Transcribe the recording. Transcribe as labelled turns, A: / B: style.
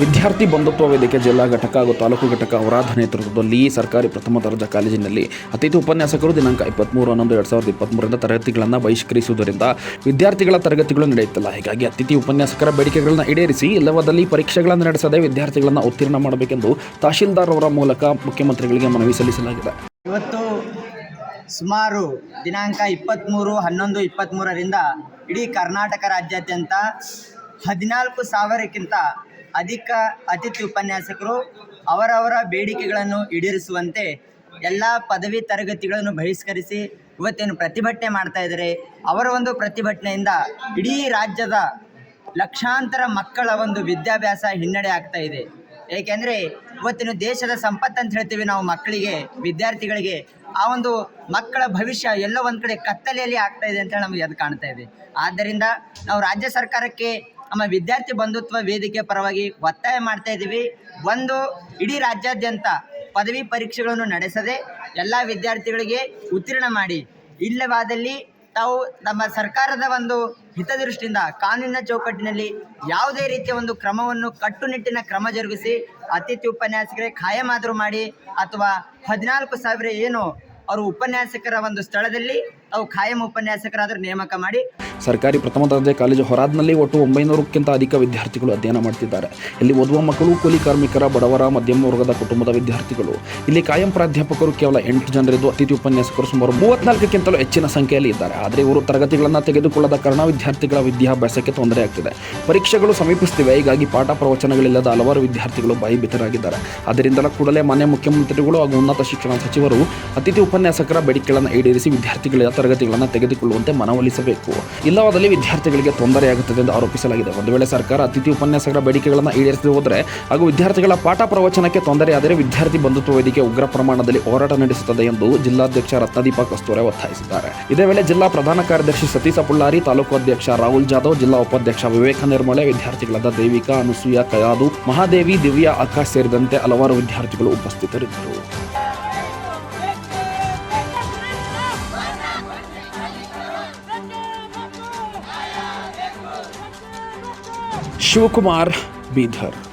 A: ಬಂಧುತ್ವ ವೇದಿಕೆ ಜಿಲ್ಲಾ ಘಟಕ ಹಾಗೂ ತಾಲೂಕು ಘಟಕ ಅವರಾಧ ನೇತೃತ್ವದಲ್ಲಿ ಸರ್ಕಾರಿ ಪ್ರಥಮ ದರ್ಜೆ ಕಾಲೇಜಿನಲ್ಲಿ ಅತಿಥಿ ಉಪನ್ಯಾಸಕರು ದಿನಾಂಕ ಇಪ್ಪತ್ತ್ಮೂರು ಹನ್ನೊಂದು ಎರಡು ಸಾವಿರದ ಇಪ್ಪತ್ತ್ಮೂರರಿಂದ ತರಗತಿಗಳನ್ನು ಬಹಿಷ್ಕರಿಸುವುದರಿಂದ ವಿದ್ಯಾರ್ಥಿಗಳ ತರಗತಿಗಳು ನಡೆಯುತ್ತಿಲ್ಲ. ಹೀಗಾಗಿ ಅತಿಥಿ ಉಪನ್ಯಾಸಕರ ಬೇಡಿಕೆಗಳನ್ನು ಈಡೇರಿಸಿ ಇಲ್ಲವಾದಲ್ಲಿ ಪರೀಕ್ಷೆಗಳನ್ನು ನಡೆಸದೆ ವಿದ್ಯಾರ್ಥಿಗಳನ್ನು ಉತ್ತೀರ್ಣ ಮಾಡಬೇಕೆಂದು ತಹಶೀಲ್ದಾರ್ ಅವರ ಮೂಲಕ ಮುಖ್ಯಮಂತ್ರಿಗಳಿಗೆ ಮನವಿ ಸಲ್ಲಿಸಲಾಗಿದೆ.
B: ಇವತ್ತು ಸುಮಾರು ದಿನಾಂಕ ಇಪ್ಪತ್ತ್ಮೂರು ಹನ್ನೊಂದು ಇಪ್ಪತ್ತ್ಮೂರರಿಂದ ಇಡೀ ಕರ್ನಾಟಕ ರಾಜ್ಯಾದ್ಯಂತ ಹದಿನಾಲ್ಕು ಸಾವಿರಕ್ಕಿಂತ ಅಧಿಕ ಅತಿಥಿ ಉಪನ್ಯಾಸಕರು ಅವರವರ ಬೇಡಿಕೆಗಳನ್ನು ಈಡೇರಿಸುವಂತೆ ಎಲ್ಲ ಪದವಿ ತರಗತಿಗಳನ್ನು ಬಹಿಷ್ಕರಿಸಿ ಇವತ್ತೇನು ಪ್ರತಿಭಟನೆ ಮಾಡ್ತಾ ಇದ್ದಾರೆ, ಅವರ ಒಂದು ಪ್ರತಿಭಟನೆಯಿಂದ ಇಡೀ ರಾಜ್ಯದ ಲಕ್ಷಾಂತರ ಮಕ್ಕಳ ಒಂದು ವಿದ್ಯಾಭ್ಯಾಸ ಹಿನ್ನಡೆ ಆಗ್ತಾ ಇದೆ. ಏಕೆಂದರೆ ಇವತ್ತಿನ ದೇಶದ ಸಂಪತ್ತು ಅಂತ ಹೇಳ್ತೀವಿ ನಾವು ಮಕ್ಕಳಿಗೆ, ವಿದ್ಯಾರ್ಥಿಗಳಿಗೆ, ಆ ಒಂದು ಮಕ್ಕಳ ಭವಿಷ್ಯ ಎಲ್ಲ ಒಂದು ಕಡೆ ಕತ್ತಲೆಯಲ್ಲಿ ಆಗ್ತಾ ಇದೆ ಅಂತ ಹೇಳಿ ನಮಗೆ ಅದು ಕಾಣ್ತಾ ಇದೆ. ಆದ್ದರಿಂದ ನಾವು ರಾಜ್ಯ ಸರ್ಕಾರಕ್ಕೆ ನಮ್ಮ ವಿದ್ಯಾರ್ಥಿ ಬಂಧುತ್ವ ವೇದಿಕೆ ಪರವಾಗಿ ಒತ್ತಾಯ ಮಾಡ್ತಾ ಇದ್ದೀವಿ. ಒಂದು ಇಡೀ ರಾಜ್ಯಾದ್ಯಂತ ಪದವಿ ಪರೀಕ್ಷೆಗಳನ್ನು ನಡೆಸದೆ ಎಲ್ಲ ವಿದ್ಯಾರ್ಥಿಗಳಿಗೆ ಉತ್ತೀರ್ಣ ಮಾಡಿ. ಇಲ್ಲವಾದಲ್ಲಿ ತಾವು ನಮ್ಮ ಸರ್ಕಾರದ ಒಂದು ಹಿತದೃಷ್ಟಿಯಿಂದ ಕಾನೂನಿನ ಚೌಕಟ್ಟಿನಲ್ಲಿ ಯಾವುದೇ ರೀತಿಯ ಒಂದು ಕ್ರಮವನ್ನು ಕಟ್ಟುನಿಟ್ಟಿನ ಕ್ರಮ ಜರುಗಿಸಿ ಅತಿಥಿ ಉಪನ್ಯಾಸಕರೇ ಖಾಯಮಾದರೂ ಮಾಡಿ ಅಥವಾ ಹದಿನಾಲ್ಕು ಸಾವಿರ ಏನು ಅವರು ಉಪನ್ಯಾಸಕರ ಒಂದು ಸ್ಥಳದಲ್ಲಿ ಅವು ಖಾಯಂ ಉಪನ್ಯಾಸಕರಾದರೂ ನೇಮಕ ಮಾಡಿ
A: ಸರ್ಕಾರಿ ಪ್ರಥಮ ದರ್ಜೆ ಕಾಲೇಜು ಹೊರಾದ್ನಲ್ಲಿ ಒಟ್ಟು ಒಂಬೈನೂರಕ್ಕಿಂತ ಅಧಿಕ ವಿದ್ಯಾರ್ಥಿಗಳು ಅಧ್ಯಯನ ಮಾಡ್ತಿದ್ದಾರೆ. ಇಲ್ಲಿ ಓದುವ ಮಕ್ಕಳು, ಕೂಲಿ ಕಾರ್ಮಿಕರ, ಬಡವರ, ಮಧ್ಯಮ ವರ್ಗದ ಕುಟುಂಬದ ವಿದ್ಯಾರ್ಥಿಗಳು. ಇಲ್ಲಿ ಕಾಯಂ ಪ್ರಾಧ್ಯಾಪಕರು ಕೇವಲ ಎಂಟು ಜನರಿದ್ದು ಅತಿಥಿ ಉಪನ್ಯಾಸಕರು ಸುಮಾರು ಮೂವತ್ನಾಲ್ಕಕ್ಕಿಂತಲೂ ಹೆಚ್ಚಿನ ಸಂಖ್ಯೆಯಲ್ಲಿ ಇದ್ದಾರೆ. ಆದರೆ ಇವರು ತರಗತಿಗಳನ್ನು ತೆಗೆದುಕೊಳ್ಳದ ಕಾರಣ ವಿದ್ಯಾರ್ಥಿಗಳ ವಿದ್ಯಾಭ್ಯಾಸಕ್ಕೆ ತೊಂದರೆ ಆಗ್ತಿದೆ. ಪರೀಕ್ಷೆಗಳು ಸಮೀಪಿಸುತ್ತಿವೆ ಹೀಗಾಗಿ ಪಾಠ ಪ್ರವಚನಗಳಿಲ್ಲದ ಹಲವಾರು ವಿದ್ಯಾರ್ಥಿಗಳು ಭಯಭೀತರಾಗಿದ್ದಾರೆ. ಅದರಿಂದಲೇ ಕೂಡಲೇ ಮಾನ್ಯ ಮುಖ್ಯಮಂತ್ರಿಗಳು ಹಾಗೂ ಉನ್ನತ ಶಿಕ್ಷಣ ಸಚಿವರು ಅತಿಥಿ ಉಪನ್ಯಾಸಕರ ಬೇಡಿಕೆಗಳನ್ನು ಈಡೇರಿಸಿ ವಿದ್ಯಾರ್ಥಿಗಳ ತರಗತಿಗಳನ್ನು ತೆಗೆದುಕೊಳ್ಳುವಂತೆ ಮನವೊಲಿಸಬೇಕು. ಇಲ್ಲವಾದಲ್ಲಿ ವಿದ್ಯಾರ್ಥಿಗಳಿಗೆ ತೊಂದರೆಯಾಗುತ್ತದೆ ಎಂದು ಆರೋಪಿಸಲಾಗಿದೆ. ಒಂದು ವೇಳೆ ಸರ್ಕಾರ ಅತಿಥಿ ಉಪನ್ಯಾಸಕರ ಬೇಡಿಕೆಗಳನ್ನು ಈಡೇರಿಸದೆ ಹೋದರೆ, ಹಾಗೂ ವಿದ್ಯಾರ್ಥಿಗಳ ಪಾಠ ಪ್ರವಚನಕ್ಕೆ ತೊಂದರೆಯಾದರೆ ವಿದ್ಯಾರ್ಥಿ ಬಂಧುತ್ವ ವೇದಿಕೆ ಉಗ್ರ ಪ್ರಮಾಣದಲ್ಲಿ ಹೋರಾಟ ನಡೆಸುತ್ತದೆ ಎಂದು ಜಿಲ್ಲಾಧ್ಯಕ್ಷ ರತ್ನದೀಪ ಕಸ್ತೂರೆ ಒತ್ತಾಯಿಸಿದ್ದಾರೆ. ಇದೇ ವೇಳೆ ಜಿಲ್ಲಾ ಪ್ರಧಾನ ಕಾರ್ಯದರ್ಶಿ ಸತೀಶ ಪುಳ್ಳಾರಿ, ತಾಲೂಕು ಅಧ್ಯಕ್ಷ ರಾಹುಲ್ ಜಾಧವ್, ಜಿಲ್ಲಾ ಉಪಾಧ್ಯಕ್ಷ ವಿವೇಕ ನಿರ್ಮಳೆ ವಿದ್ಯಾರ್ಥಿಗಳಾದ ದೇವಿಕಾ, ಅನುಸೂಯ, ಕಯಾದು, ಮಹಾದೇವಿ, ದಿವ್ಯಾ, ಆಕಾಶ್ ಸೇರಿದಂತೆ ಹಲವಾರು ವಿದ್ಯಾರ್ಥಿಗಳು ಉಪಸ್ಥಿತರಿದ್ದರು. शिवकुमार बीधर।